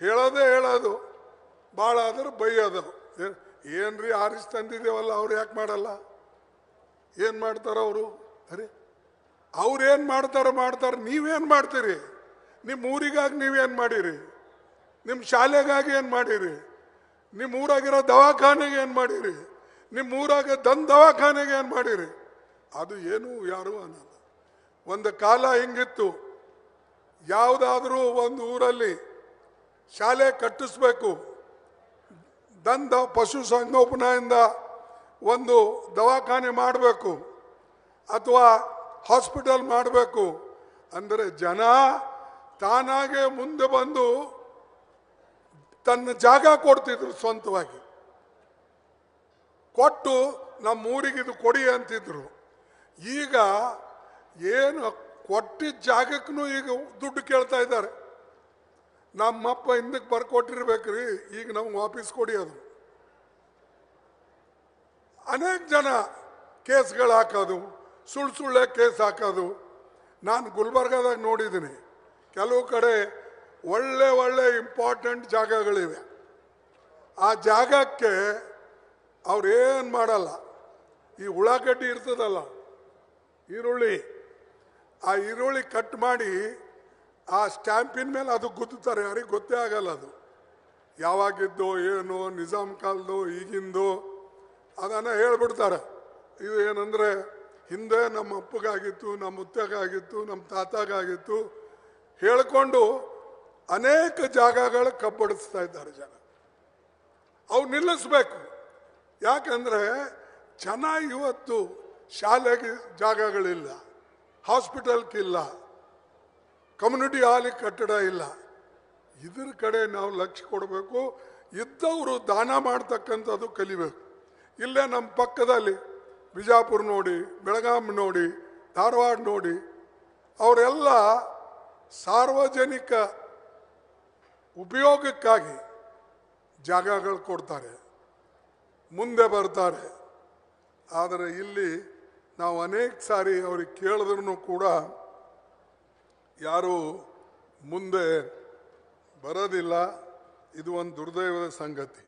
ಹೇಳೋದೇ ಹೇಳೋದು. ಭಾಳ ಆದ್ರೆ ಬೈಯೋದು. ಏನು ರೀ ಆರಿಸ್ ತಂದಿದ್ದೇವಲ್ಲ, ಅವ್ರು ಯಾಕೆ ಮಾಡಲ್ಲ? ಏನು ಮಾಡ್ತಾರ ಅವರು? ಅರೆ, ಅವ್ರು ಏನು ಮಾಡ್ತಾರೋ ಮಾಡ್ತಾರೆ, ನೀವೇನು ಮಾಡ್ತೀರಿ? ನಿಮ್ಮ ಊರಿಗಾಗಿ ನೀವೇನು ಮಾಡಿರಿ? ನಿಮ್ಮ ಶಾಲೆಗಾಗಿ ಏನು ಮಾಡಿರಿ? ನಿಮ್ಮ ಊರಾಗಿರೋ ದವಾಖಾನೆಗೆ ಏನು ಮಾಡಿರಿ? ನಿಮ್ಮ ಊರಾಗ ದನ್ ದವಾಖಾನೆಗೆ ಏನು ಮಾಡಿರಿ? ಅದು ಏನು ಯಾರು ಅನ್ನೋದು ಒಂದು ಕಾಲ ಹಿಂಗಿತ್ತು. ಯಾವುದಾದ್ರೂ ಒಂದು ಊರಲ್ಲಿ ಶಾಲೆ ಕಟ್ಟಿಸ್ಬೇಕು. ದಂದ ಪಶು ಸಂಗೋಪನೆಯಿಂದ ಒಂದು ದವಾಖಾನೆ ಮಾಡಬೇಕು ಅಥವಾ ಹಾಸ್ಪಿಟಲ್ ಮಾಡಬೇಕು. ಅಂದರೆ ಜನ ತಾನಾಗೆ ಮುಂದೆ ಬಂದು ತನ್ನ ಜಾಗ ಕೊಡ್ತಿದ್ರು ಸ್ವಂತವಾಗಿ. ಕೊಟ್ಟು ನಮ್ಮ ಊರಿಗೆ ಇದು ಕೊಡಿ ಅಂತಿದ್ರು. ಈಗ ಏನು ಕೊಟ್ಟಿದ್ದ ಜಾಗಕ್ಕೂ ಈಗ ದುಡ್ಡು ಕೇಳ್ತಾ ಇದ್ದಾರೆ. ನಮ್ಮಪ್ಪ ಹಿಂದಕ್ಕೆ ಬರ್ಕೊಟ್ಟಿರ್ಬೇಕ್ರಿ. ಈಗ ನಮ್ಗೆ ವಾಪಸ್ ಕೊಡಿ ಅದು. ಅನೇಕ ಜನ ಕೇಸ್ಗಳು ಹಾಕೋದು, ಸುಳ್ಳು ಸುಳ್ಳೆ ಕೇಸ್ ಹಾಕೋದು. ನಾನು ಗುಲ್ಬರ್ಗಾದಾಗ ನೋಡಿದ್ದೀನಿ. ಕೆಲವು ಕಡೆ ಒಳ್ಳೆ ಒಳ್ಳೆ ಇಂಪಾರ್ಟೆಂಟ್ ಜಾಗಗಳಿವೆ. ಆ ಜಾಗಕ್ಕೆ ಅವ್ರೇನು ಮಾಡಲ್ಲ. ಈ ಉಳ್ಳಾಗಡ್ಡಿ ಇರ್ತದಲ್ಲ, ಈರುಳ್ಳಿ. ಆ ಈರುಳ್ಳಿ ಕಟ್ ಮಾಡಿ ಆ ಸ್ಟ್ಯಾಂಪಿನ ಮೇಲೆ ಅದು ಗುದ್ದುತ್ತಾರೆ. ಯಾರಿಗೆ ಗೊತ್ತೇ ಆಗಲ್ಲ ಅದು. ಯಾವಾಗಿದ್ದು, ಏನೋ ನಿಜಾಮ್ ಕಾಲದ್ದು ಈಗಿಂದು ಅದನ್ನು ಹೇಳ್ಬಿಡ್ತಾರೆ. ಇದು ಏನಂದರೆ, ಹಿಂದೆ ನಮ್ಮ ಅಪ್ಪಗಾಗಿತ್ತು, ನಮ್ಮ ಮುತ್ತಗಾಗಿತ್ತು, ನಮ್ಮ ತಾತಗಾಗಿತ್ತು, ಹೇಳಿಕೊಂಡು ಅನೇಕ ಜಾಗಗಳು ಕಬ್ಬಡಿಸ್ತಾ ಇದ್ದಾರೆ ಜನ. ಅವು ನಿಲ್ಲಿಸ್ಬೇಕು. ಯಾಕಂದರೆ, ಜನ ಇವತ್ತು ಶಾಲೆಗೆ ಜಾಗಗಳಿಲ್ಲ ಹಾಸ್ಪಿಟಲ್ಗಿಲ್ಲ ಕಮ್ಯುನಿಟಿ ಹಾಲಿ ಕಟ್ಟಡ ಇಲ್ಲ. ಇದ್ರ ಕಡೆ ನಾವು ಲಕ್ಷ್ಯ ಕೊಡಬೇಕು. ಇದ್ದವರು ದಾನ ಮಾಡ್ತಕ್ಕಂಥದ್ದು ಕಲಿಬೇಕು. ಇಲ್ಲೇ ನಮ್ಮ ಪಕ್ಕದಲ್ಲಿ ಬಿಜಾಪುರ ನೋಡಿ, ಬೆಳಗಾಂ ನೋಡಿ, ಧಾರವಾಡ ನೋಡಿ, ಅವರೆಲ್ಲ ಸಾರ್ವಜನಿಕ ಉಪಯೋಗಕ್ಕಾಗಿ ಜಾಗಗಳು ಕೊಡ್ತಾರೆ. ಮುಂದೆ ಬರ್ತಾರೆ. ಆದರೆ ಇಲ್ಲಿ ನಾವು ಅನೇಕ ಸಾರಿ ಅವ್ರಿಗೆ ಕೇಳಿದ್ರು ಕೂಡ ಯಾರು ಮುಂದೆ ಬರೋದಿಲ್ಲ. ಇದು ಒಂದು ದುರ್ದೈವದ ಸಂಗತಿ.